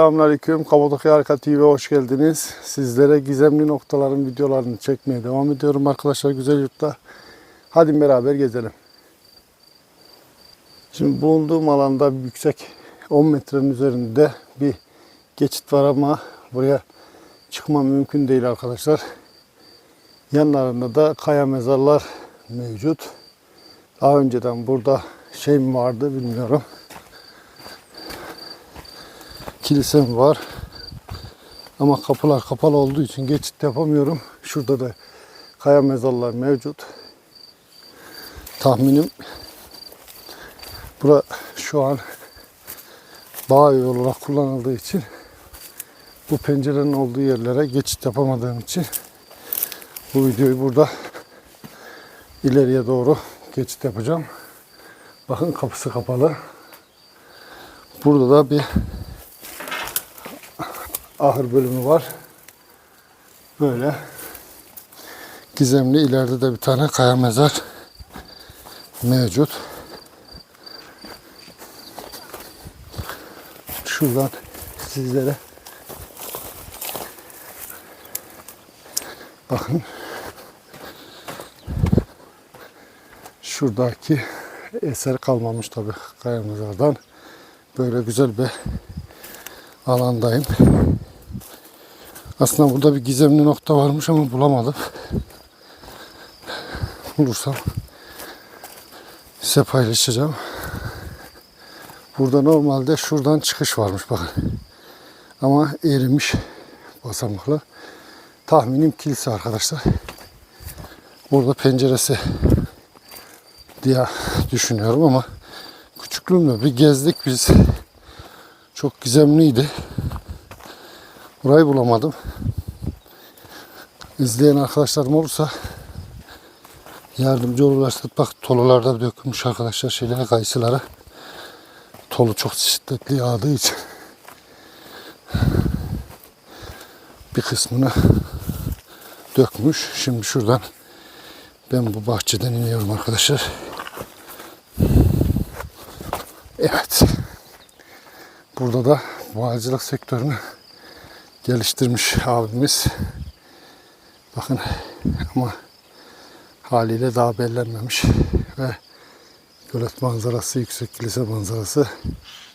Selamünaleyküm. Kapadokya Harika TV'ye hoş geldiniz. Sizlere gizemli noktaların videolarını çekmeye devam ediyorum arkadaşlar güzel yurtta. Hadi beraber gezelim. Şimdi bulunduğum alanda yüksek 10 metrenin üzerinde bir geçit var ama buraya çıkma mümkün değil arkadaşlar. Yanlarında da kaya mezarlar mevcut. Daha önceden burada şey mi vardı bilmiyorum. Kilisem var. Ama kapılar kapalı olduğu için geçit yapamıyorum. Şurada da kaya mezarlar mevcut. Tahminim bura şu an bağ yolu olarak kullanıldığı için bu pencerenin olduğu yerlere geçit yapamadığım için bu videoyu burada ileriye doğru geçit yapacağım. Bakın kapısı kapalı. Burada da bir ahır bölümü var. Böyle gizemli ileride de bir tane kaya mezar mevcut. Şuradan sizlere bakın şuradaki eser kalmamış tabi kaya mezardan. Böyle güzel bir alandayım. Aslında burada bir gizemli nokta varmış ama bulamadım. Bulursam size paylaşacağım. Burada normalde şuradan çıkış varmış bakın. Ama erimiş basamaklar. Tahminim kilise arkadaşlar. Burada penceresi diye düşünüyorum ama küçüklüğümde bir gezdik biz. Çok gizemliydi. Burayı bulamadım. İzleyen arkadaşlarım olursa yardımcı olurlarsa bak tolularda dökülmüş arkadaşlar şeylere kayısılara. Tolu çok şiddetli yağdığı için bir kısmını dökmüş. Şimdi şuradan ben bu bahçeden iniyorum arkadaşlar. Evet. Burada da bağcılık sektörünü geliştirmiş abimiz. Bakın ama haliyle daha bellenmemiş ve gölet manzarası, yüksek kilise manzarası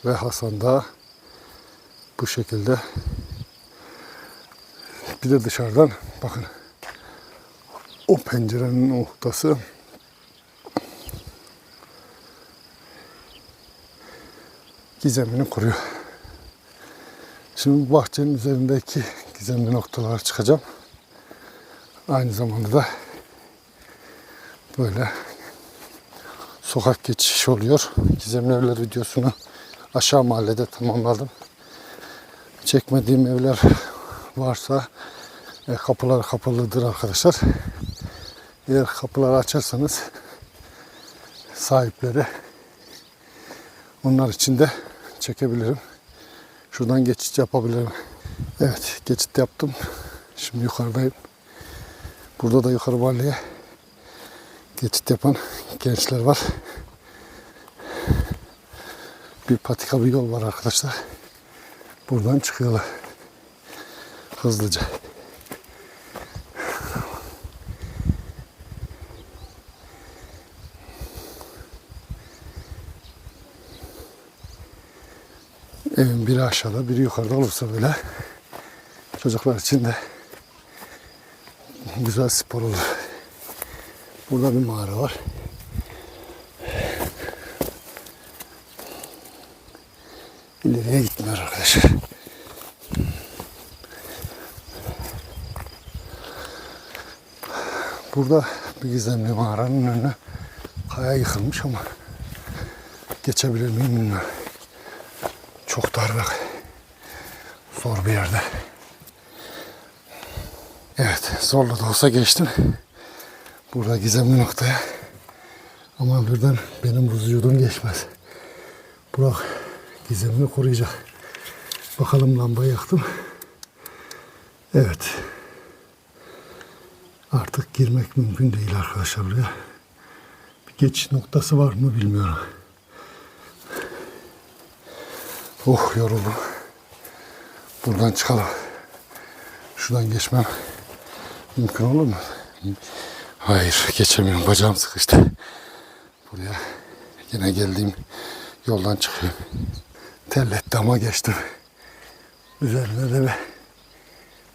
ve Hasan Dağı bu şekilde. Bir de dışarıdan bakın o pencerenin noktası gizemini kuruyor. Şimdi bahçenin üzerindeki gizemli noktalara çıkacağım. Aynı zamanda da böyle sokak geçiş oluyor. Gizemli evler videosunu aşağı mahallede tamamladım. Çekmediğim evler varsa e, kapılar kapalıdır arkadaşlar. Eğer kapıları açarsanız sahipleri onlar için de çekebilirim. Şuradan geçiş yapabilirim. Evet geçit yaptım. Şimdi yukarıdayım. Burada da yukarı mahalleye geçit yapan gençler var. Bir patika bir yol var arkadaşlar. Buradan çıkıyorlar. Hızlıca. Evin biri aşağıda, biri yukarıda olursa böyle çocuklar için de güzel spor olur. Burada bir mağara var. İleriye gitmiyor arkadaşlar. Burada bir gizemli mağaranın önüne kaya yıkılmış ama geçebilir miyim bilmiyorum. Çok dar ve zor bir yerde. Evet, zorla da olsa geçtim. Burada gizemli noktaya. Ama birden benim vücudum geçmez. Burak gizemini koruyacak. Bakalım lambayı yaktım. Evet. Artık girmek mümkün değil arkadaşlar buraya. Bir geçiş noktası var mı bilmiyorum. Oh yoruldum. Buradan çıkalım. Şuradan geçmem mümkün olur mu? Hayır geçemiyorum. Bacağım sıkıştı. Buraya yine geldiğim yoldan çıkıyorum. Tellet dama geçtim. Üzerinde de bir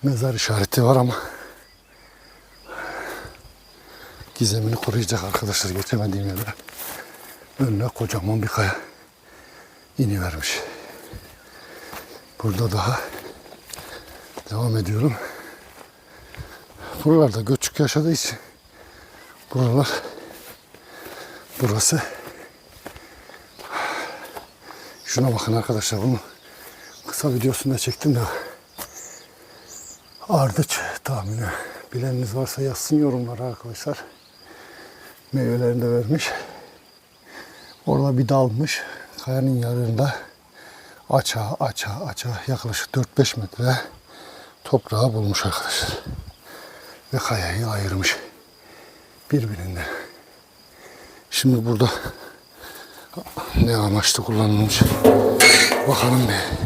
mezar işareti var ama gizemini koruyacak arkadaşlar geçemediğim yerde. Önüne kocaman bir kaya inivermiş. Burada daha devam ediyorum. Buralarda göçük yaşadığı için buralar burası. Şuna bakın arkadaşlar bunu kısa videosunda çektim de ardıç tahmini bileniniz varsa yazsın yorumlara arkadaşlar. Meyvelerini de vermiş. Orada bir dalmış kayanın yarığında aça aça aça yaklaşık 4-5 metre toprağı bulmuş arkadaşlar ve kayayı ayırmış birbirinden. Şimdi burada ne amaçlı kullanılmış bakalım bir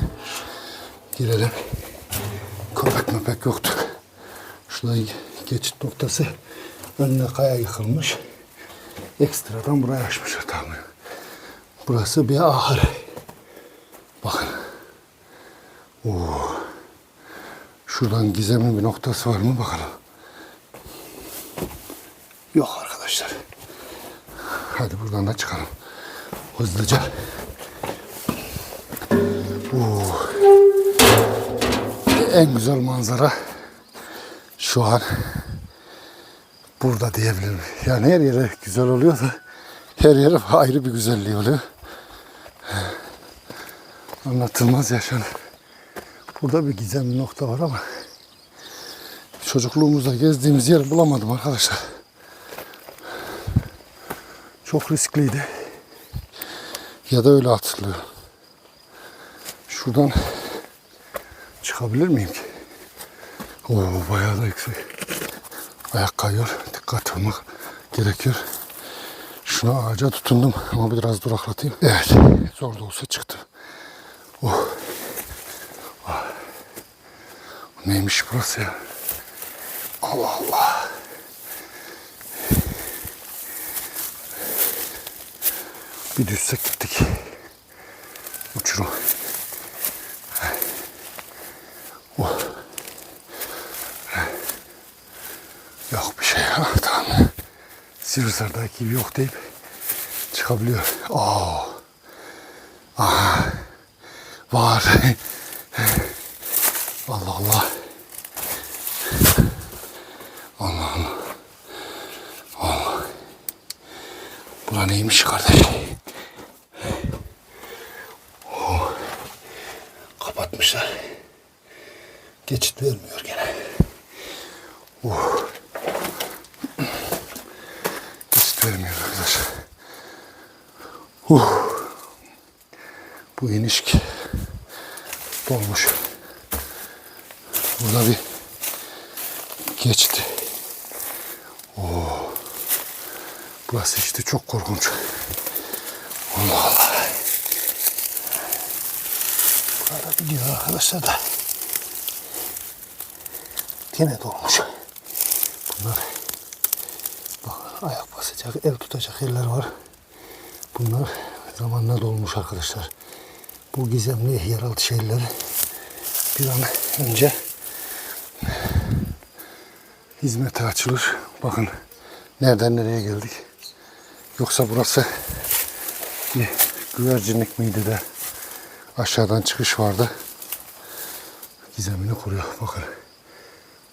girelim. Köpek möpek yoktu. Şurada geçit noktası önüne kaya yıkılmış. Ekstradan buraya açmışlar tahmin. Burası bir ahır. Bakın. Oo. Şuradan gizemli bir noktası var mı bakalım. Yok arkadaşlar. Hadi buradan da çıkalım. Hızlıca. Oo. En güzel manzara şu an burada diyebilirim. Yani her yere güzel oluyor da her yere ayrı bir güzelliği oluyor. Anlatılmaz yaşanır. Burada bir gizemli nokta var ama çocukluğumuzda gezdiğimiz yer bulamadım arkadaşlar. Çok riskliydi. Ya da öyle hatırlıyorum. Şuradan çıkabilir miyim ki? Oo bayağı da yüksek. Ayak kayıyor. Dikkat olmak gerekiyor. Şuna ağaca tutundum ama biraz duraklatayım. Evet. Zor da olsa çıktı. Oh. Ah. Neymiş burası ya? Allah Allah. Bir düşsek gittik. Uçurum. Oh. Yok bir şey ya. Tamam. Sivrisar'daki gibi yok deyip çıkabiliyor. Aa. Aha. Var. Allah Allah. Allah Allah. Allah. Bura neymiş kardeş? Oh. Kapatmışlar. Geçit vermiyor gene. Oh. Geçit vermiyor arkadaşlar. Uh. Bu inişk dolmuş. Burada bir geçti. Oo. Burası işte çok korkunç. Allah Allah. Burada gidiyor arkadaşlar da. Gene dolmuş. Bunlar bak ayak basacak, el tutacak yerler var. Bunlar zamanla dolmuş arkadaşlar. Bu gizemli yeraltı şeyleri bir an önce hizmete açılır. Bakın nereden nereye geldik. Yoksa burası bir güvercinlik miydi de aşağıdan çıkış vardı. Gizemini kuruyor. Bakın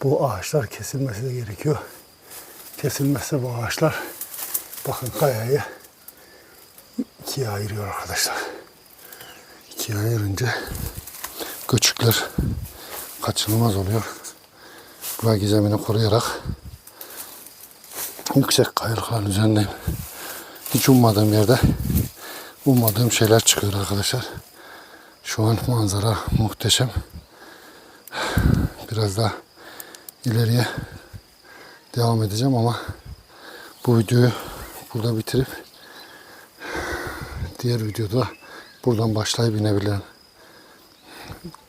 bu ağaçlar kesilmesi de gerekiyor. Kesilmezse bu ağaçlar bakın kayayı ikiye ayırıyor arkadaşlar. İkiye ayırınca göçükler kaçınılmaz oluyor. Buraya gizemini koruyarak yüksek kayalıkların üzerindeyim. Hiç ummadığım yerde ummadığım şeyler çıkıyor arkadaşlar. Şu an manzara muhteşem. Biraz daha ileriye devam edeceğim ama bu videoyu burada bitirip diğer videoda buradan başlayıp inebilirim.